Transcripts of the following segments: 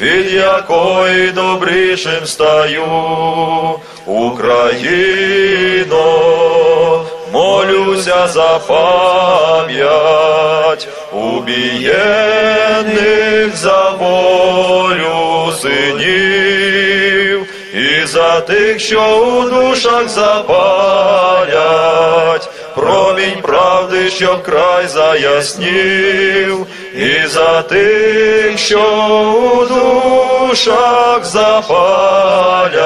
від якої добрішим стаю, Україно, молюся за пам'ять убієнних за волю синів, і за тих, що у душах запалять, промінь правди, щоб край заяснів, і за тих, що у душах запалять,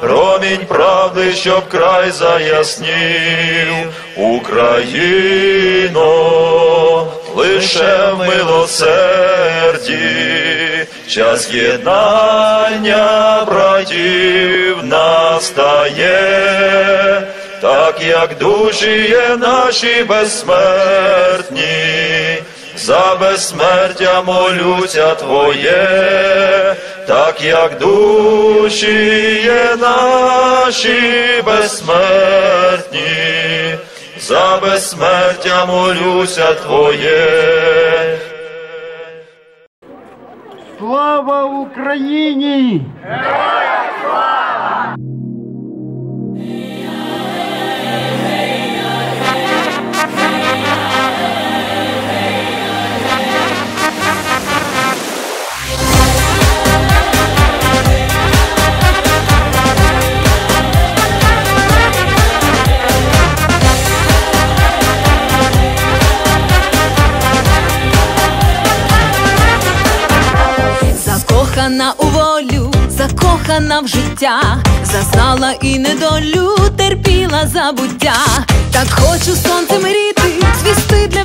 промінь правди, щоб край заяснів, Україно, лише в милосерді, час єднання братів настає, так як душі є наші безсмертні, за безсмертя молюся Твоє, так як душі є наші безсмертні, за безсмертя молюся Твоє. Слава Україні! Закохана у волю, закохана в життя, зазнала і недолю, терпіла забуття. Так хочу сонцем ріти, звісти для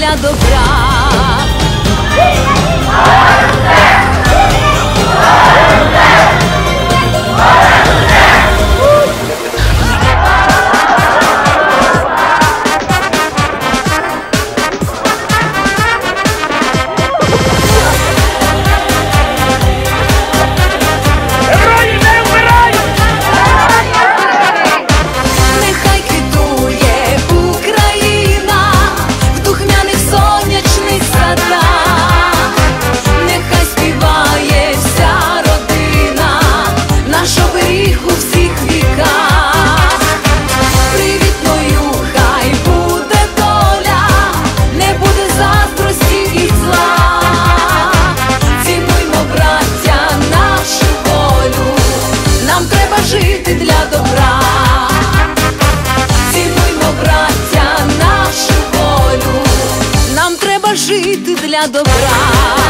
жити для добра. жити для добра.